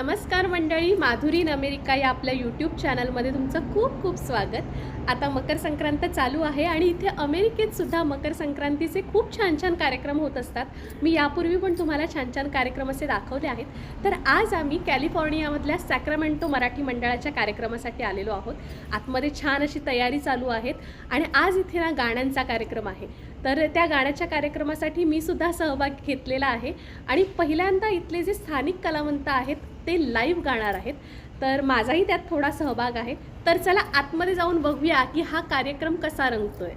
नमस्कार मंडळी माधुरी अमेरिका या आपल्या यूट्यूब चॅनलमध्ये तुमचं खूप खूप स्वागत. आता मकर संक्रांत चालू आहे आणि इथे अमेरिकेत सुद्धा मकर संक्रांतीचे खूप छान छान कार्यक्रम होत असतात. मी यापूर्वी पण तुम्हाला छान छान कार्यक्रम असे दाखवले आहेत. तर आज आम्ही कॅलिफोर्नियामधल्या सॅक्रमेंटो मराठी मंडळाच्या कार्यक्रमासाठी आलेलो आहोत. आतमध्ये छान अशी तयारी चालू आहेत आणि आज इथे ना गाण्यांचा कार्यक्रम आहे. तर त्या गाण्याच्या कार्यक्रमासाठी मी सुद्धा सहभाग घेतलेला आहे. आणि पहिल्यांदा इथले जे स्थानिक कलावंत आहेत ते लाईव्ह गाणार आहेत. तर माझाही त्यात थोडा सहभाग आहे. तर चला आतमध्ये जाऊन बघूया की हा कार्यक्रम कसा रंगतोय.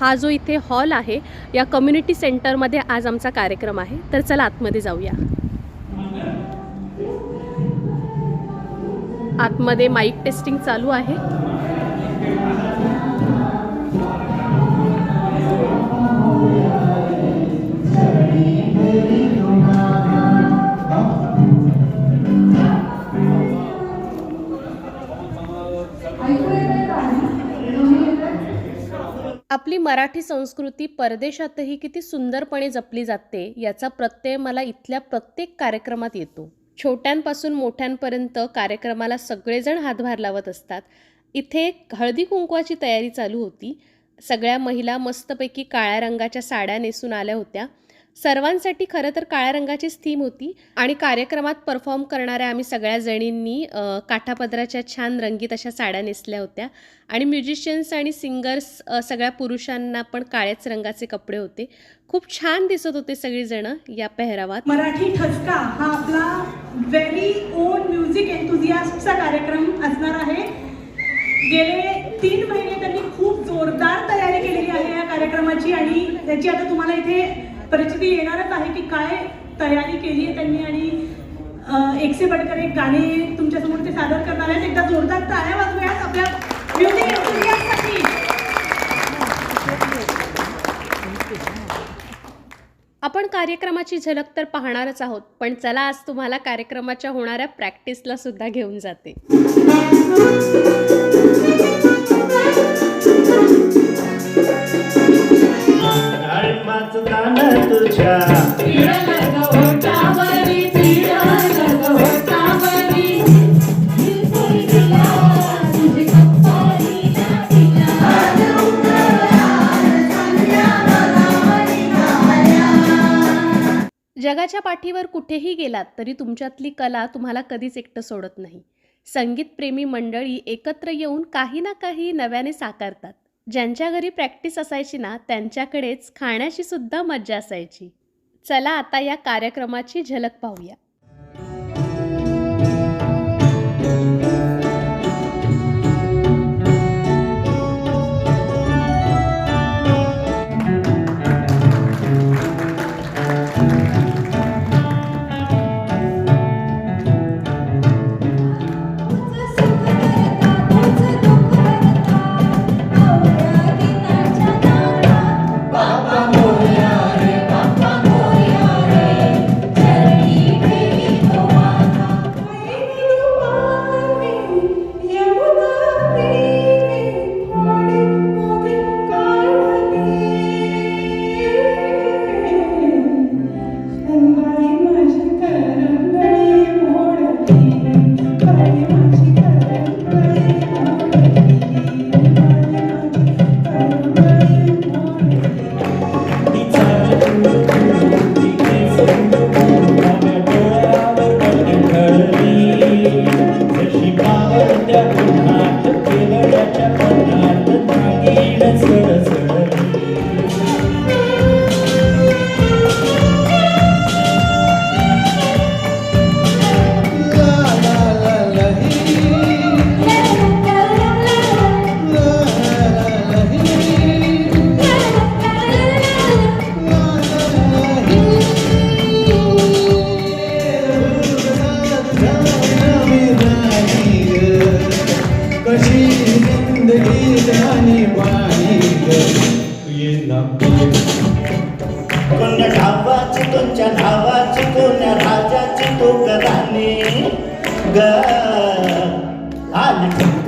हा जो इथे हॉल आहे या कम्युनिटी सेंटरमध्ये आज आमचा कार्यक्रम आहे. तर चला आतमध्ये जाऊया. आतमध्ये माईक टेस्टिंग चालू आहे. आपली मराठी संस्कृती परदेशातही किती सुंदरपणे जपली जाते याचा प्रत्यय मला इथल्या प्रत्येक कार्यक्रमात येतो. छोट्यांपासून मोठ्यांपर्यंत कार्यक्रमाला सगळेजण हातभार लावत असतात. इथे हळदी कुंकवाची तयारी चालू होती. सगळ्या महिला मस्तपैकी काळ्या रंगाच्या साड्या नेसून आल्या होत्या. सर्वांसाठी खरं तर काळ्या रंगाचीच थीम होती आणि कार्यक्रमात परफॉर्म करणाऱ्या आम्ही सगळ्या जणींनी काठापदराच्या छान रंगीत अशा साड्या नेसल्या होत्या. आणि म्युझिशियन्स आणि सिंगर्स सगळ्या पुरुषांना पण काळ्याच रंगाचे कपडे होते. खूप छान दिसत होते सगळीजणं या पेहरावात. मराठी ठसका हा आपला व्हेरी ओन म्युझिक एन्थुझियास्टचा कार्यक्रम असणार आहे. गेले तीन महिने त्यांनी खूप जोरदार तयारी केलेली आहे या कार्यक्रमाची आणि त्याची आता तुम्हाला इथे परिस्थिती येणारच आहे की काय तयारी केली आहे त्यांनी आणि अं, एक से एक गाणे तुमच्यासमोर ते सादर करणार आहेत. एकदा जोरदार टाळ्या वाजवूयात आपल्या म्युझिक आपण कार्यक्रमाची झलक तर पाहणारच आहोत पण चला आज तुम्हाला कार्यक्रमाच्या होणाऱ्या प्रॅक्टिसला सुद्धा घेऊन जाते. डाळिंबाचं तुझ्या. जगाच्या पाठीवर कुठेही गेलात तरी तुमच्यातली कला तुम्हाला कधीच एकटं सोडत नाही. संगीतप्रेमी मंडळी एकत्र येऊन काही ना काही नव्याने साकारतात. ज्यांच्या घरी प्रॅक्टिस असायची ना त्यांच्याकडेच खाण्याची सुद्धा मज्जा असायची. चला आता या कार्यक्रमाची झलक पाहूया.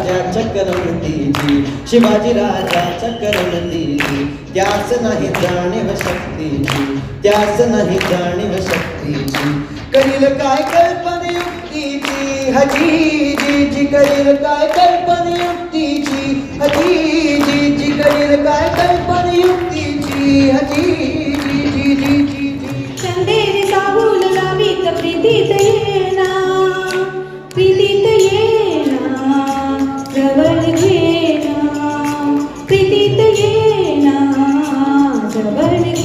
राजा राजाच्या शिवाजी राजा करमणुकीची त्यास नाही जाणीव शक्तीची त्यास नाही जाणीव शक्तीची करील काय कल्पन युक्तीची हजी जी जी करील काय कल्पन युक्तीची हजी जी जी करील काय कल्पन युक्तीची हजी ಜಗವರ್ಣಿಗೆ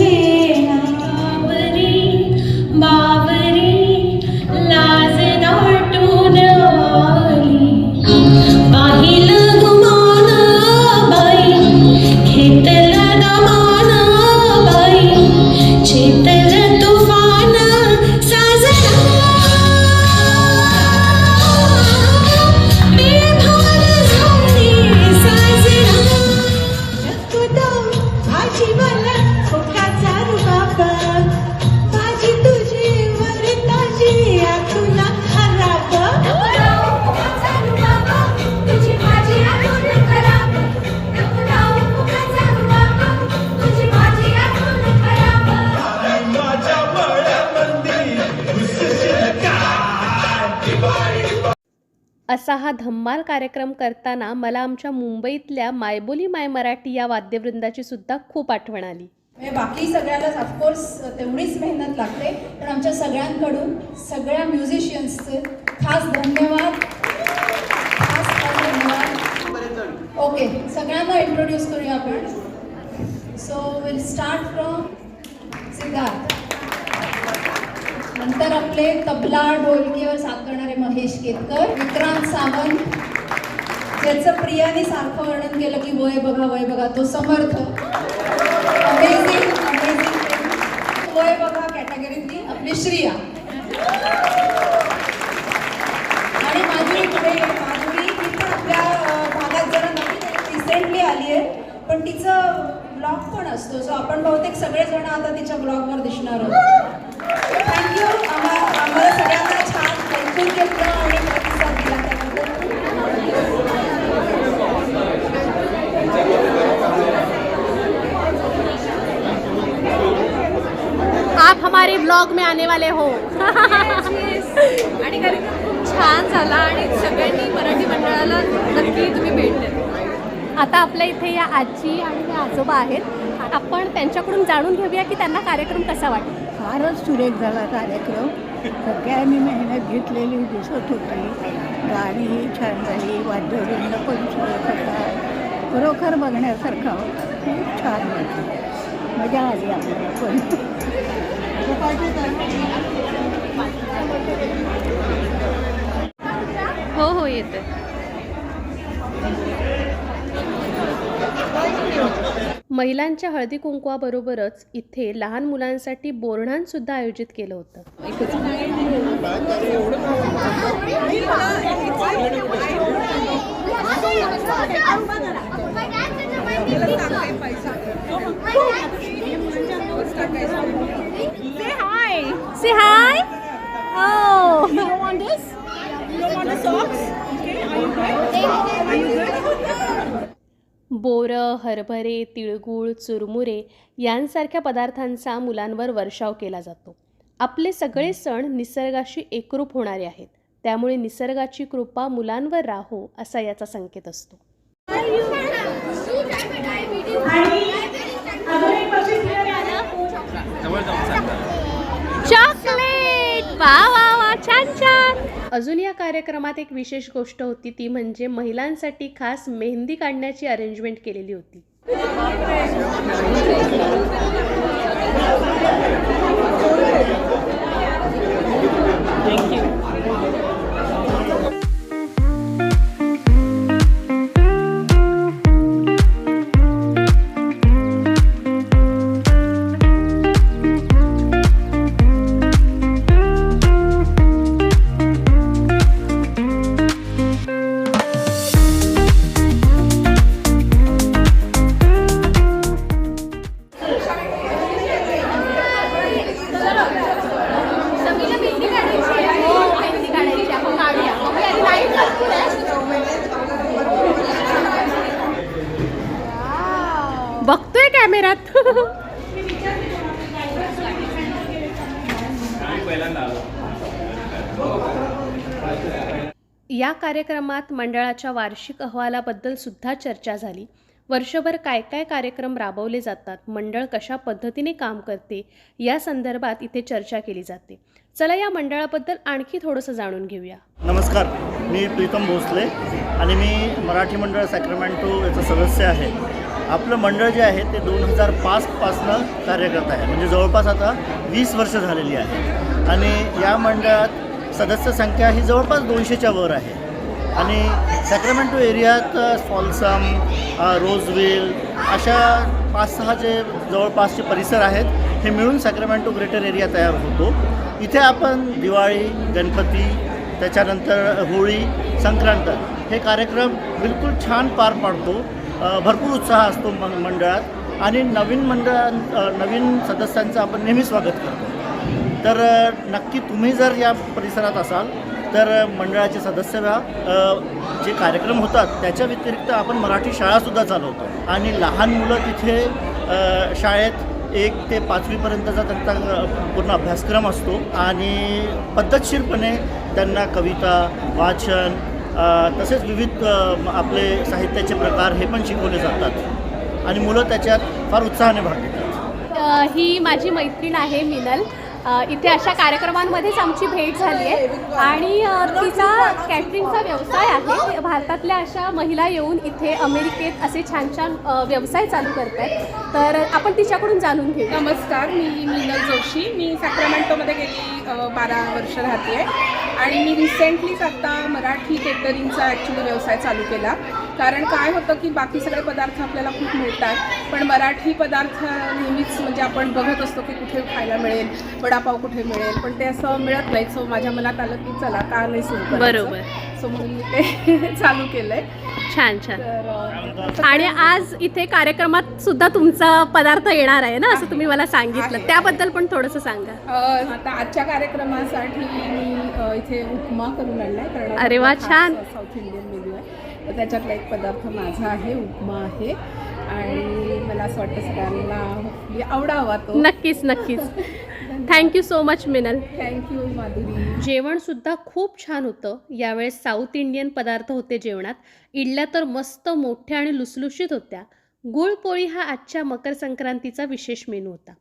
कार्यक्रम करताना मला आमच्या मुंबईतल्या मायबोली माय मराठी या वाद्यवृंदाची सुद्धा खूप आठवण आली. बाकी सगळ्यालाच ऑफकोर्स तेवढीच मेहनत लागते पण आमच्या सगळ्यांकडून सगळ्या म्युझिशियन्सचे खास धन्यवाद. खास खास धन्यवाद. ओके सगळ्यांना इंट्रोड्यूस करूया आपण. So will start from Siddharth. नंतर आपले तबला ढोलकीवर साथ करणारे महेश केतकर विक्रांत सावंत त्याचं प्रियाने सारखं वर्णन केलं की वय बघा वय बघा तो समर्थ. अमेझिंग अमेझिंग वय बघा कॅटेगरीतली आपली श्रिया. आणि माधुरी पुढे माधुरी ही पण आपल्या भागात जरा नवीन रिसेंटली आली आहे. पण तिचं ब्लॉग पण असतो. सो आपण बहुतेक सगळेजण आता तिच्या ब्लॉगवर दिसणार आहोत. थँक्यू आम्हाला आम्हाला सगळ्यांना छान ऐकून घेतलं आणि प्रतिसाद दिला त्याबद्दल आप हमारे ब्लॉग में आने वाले हो. आणि कार्यक्रम खूप छान झाला आणि सगळ्यांनी मराठी मंडळाला नक्की तुम्ही भेट द्या. आता आपल्या इथे या आजी आणि या आजोबा आहेत. आपण त्यांच्याकडून जाणून घेऊया की त्यांना कार्यक्रम कसा वाटतो फारच सुरेख झाला कार्यक्रम. सगळ्यांनी मेहनत घेतलेली दिसत होती. गाणीही छान झाली वाद्यवृंद पण सुरेख होता. खरोखर बघण्यासारखा. खूप छान वाटलं. मजा आली आपल्याला पण. हो हो येते महिलांच्या हळदी कुंकवाबरोबरच इथे लहान मुलांसाठी बोरणान सुद्धा आयोजित केलं होतं. हरभरे तिळगुळ चुरमुरे यांसारख्या पदार्थांचा मुलांवर वर्षाव केला जातो. आपले सगळे सण निसर्गाशी एकरूप होणारे आहेत. त्यामुळे निसर्गाची कृपा मुलांवर राहो असा याचा संकेत असतो आणि अजून एक बक्षीस मिळाले आहे. चॉकलेट वा वा वा छान छान अजून या कार्यक्रमात एक विशेष गोष्ट होती ती म्हणजे महिलांसाठी खास मेहंदी काढण्याची अरेंजमेंट केलेली होती. या कार्यक्रमात मंडळाच्या वार्षिक अहवालाबद्दल सुद्धा चर्चा झाली. वर्षभर काय काय कार्यक्रम राबवले जातात मंडळ कशा पद्धतीने काम करते या संदर्भात इथे चर्चा केली जाते. चला या मंडळाबद्दल आणखी थोडंसं जाणून घेऊया. नमस्कार मी प्रीतम भोसले आणि मी मराठी मंडळ सॅक्रमेंटो याचा सदस्य आहे. आपलं मंडळ जे आहे ते दोन हजार पाचपासनं कार्य करत आहे. म्हणजे जवळपास आता वीस वर्ष झालेली आहे. आणि या मंडळात सदस्य संख्या ही जवळपास दोनशेच्या वर आहे. आणि सॅक्रमेंटो एरियात फॉल्सम रोजविल अशा पाच सहा जे जवळपासचे परिसर आहेत हे मिळून सॅक्रमेंटो ग्रेटर एरिया तयार होतो. इथे आपण दिवाळी गणपती त्याच्यानंतर होळी संक्रांत हे कार्यक्रम बिलकुल छान पार पाडतो. भरपूर उत्साह असतो म मंडळात. आणि नवीन मंडळां नवीन सदस्यांचं आपण नेहमी स्वागत करतो. तर नक्की तुम्ही जर या परिसरात असाल तर मंडळाचे सदस्य व्हा. जे कार्यक्रम होतात त्याच्या व्यतिरिक्त आपण मराठी शाळासुद्धा चालवतो. आणि लहान मुलं तिथे शाळेत एक ते पाचवीपर्यंतचा त्यांचा पूर्ण अभ्यासक्रम असतो. आणि पद्धतशीरपणे त्यांना कविता वाचन तसेच विविध आपले साहित्याचे प्रकार हे पण शिकवले जातात. आणि मुलं त्याच्यात फार उत्साहाने भाग घेतात. ही माझी मैत्रीण आहे मिनल. इथे अशा कार्यक्रमांमध्येच आमची भेट झाली आहे. आणि तिचा कॅटरिंगचा व्यवसाय आहे. भारतातल्या अशा महिला येऊन इथे अमेरिकेत असे छान छान व्यवसाय चालू करत आहेत. तर आपण तिच्याकडून जाणून घेऊ नमस्कार मी मीनल जोशी. मी सॅक्रामेंटोमध्ये गेली बारा वर्ष राहते आहे आणि मी रिसेंटलीच आता मराठी केटरिंगचा ॲक्च्युली व्यवसाय चालू केला. कारण काय होतं की बाकी सगळे पदार्थ आपल्याला खूप मिळतात पण मराठी पदार्थ नेहमीच म्हणजे आपण बघत असतो की कुठे खायला मिळेल वडापाव कुठे मिळेल पण ते असं मिळत नाही सो माझ्या मनात आलं की चला का नाही सुरू? बरोबर. सो म्हणून मी ते चालू केलं आहे छान छान आणि आज इथे कार्यक्रमात सुद्धा तुमचा पदार्थ येणार आहे ना असं तुम्ही मला सांगितलं. त्याबद्दल पण थोडंसं सांगा आता आजच्या कार्यक्रमासाठी मी इथे उपमा करून आणलाय कारण अरे वा, छान. साऊथ इंडियन मेन्यू आहे तर त्याच्यातला एक पदार्थ माझा आहे उपमा आहे. आणि मला असं वाटतं सगळ्यांना आवडावा तो. नक्कीच नक्कीच. Thank you so much Minal thank you Madhuri. जेवण सुद्धा खूप छान होतं. यावेळेस साऊथ इंडियन पदार्थ होते जेवणात. इडल्या तर मस्त मोठ्या आणि लुसलुशीत होत्या. गुळपोळी हा आजच्या मकर संक्रांतीचा विशेष मेनू होता.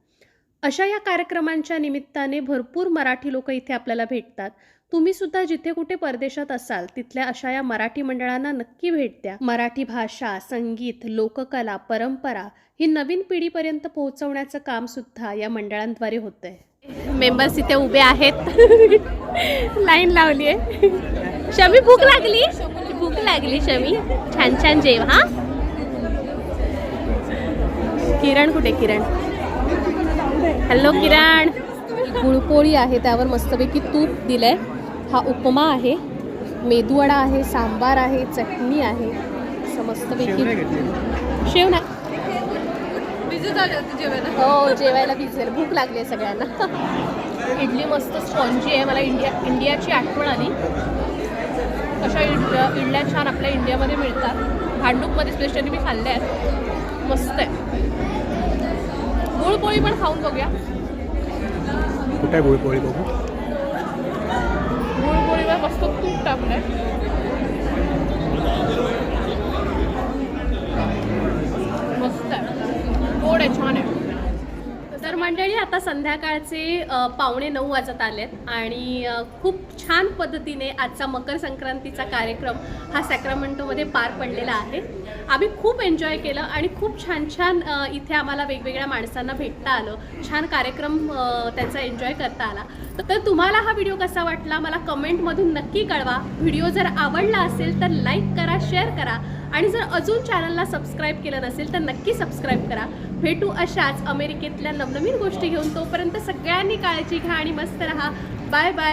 अशा या कार्यक्रमांच्या निमित्ताने भरपूर मराठी लोक इथे आपल्याला भेटतात. तुम्ही सुद्धा जिथे कुठे परदेशात असाल तिथल्या अशा या मराठी मंडळांना नक्की भेट द्या. मराठी भाषा संगीत लोककला परंपरा ही नवीन पिढीपर्यंत पोहोचवण्याचं काम सुद्धा या मंडळांद्वारे होत आहे मेंबर्स इथे उभे आहेत. लाईन लावली आहे शमी भूक लागली? भूक लागली शमी. छान छान जेव हा. किरण कुठे किरण? हॅलो किरण. गुळपोळी आहे त्यावर मस्तपैकी तूप दिलंय. हा उपमा आहे. मेदूवडा आहे सांबार आहे चटणी आहे. असं मस्तपैकी. शेव ना भिजत आले होते जेवायला. हो जेवायला भिजेल भूक लागली आहे सगळ्यांना. इडली मस्त स्पॉन्जी आहे. मला इंडिया इंडियाची आठवण आली. कशा इडल्या इडल्या छान आपल्या इंडियामध्ये मिळतात. भांडूपमध्ये स्पेशली मी खाल्ल्या आहेत. मस्त आहे. गुळपोळी पण खाऊन बघूया. कुठे गुळपोळी बघू? गुळपोळीवर मस्त तूप टाकलंय मस्त आहे. गोड आहे छान आहे. तर मंडळी आता संध्याकाळचे पावणे नऊ वाजत आलेत आणि खूप छान पद्धतीने आजचा मकर संक्रांतीचा कार्यक्रम हा सॅक्रामेंटोमध्ये पार पडलेला आहे. आम्ही खूप एन्जॉय केलं आणि खूप छान छान इथे आम्हाला वेगवेगळ्या माणसांना भेटता आलं. छान कार्यक्रम त्यांचा एन्जॉय करता आला. तर तुम्हाला हा व्हिडिओ कसा वाटला? मला कमेंटमधून नक्की कळवा. व्हिडिओ जर आवडला असेल तर लाईक करा शेअर करा. आणि जर अजून चॅनलला सबस्क्राईब केलं नसेल तर नक्की सबस्क्राईब करा. भेटू अशाच अमेरिकेतल्या नवनवीन गोष्टी घेऊन. तोपर्यंत सगळ्यांनी काळजी घ्या आणि मस्त राहा. Bye bye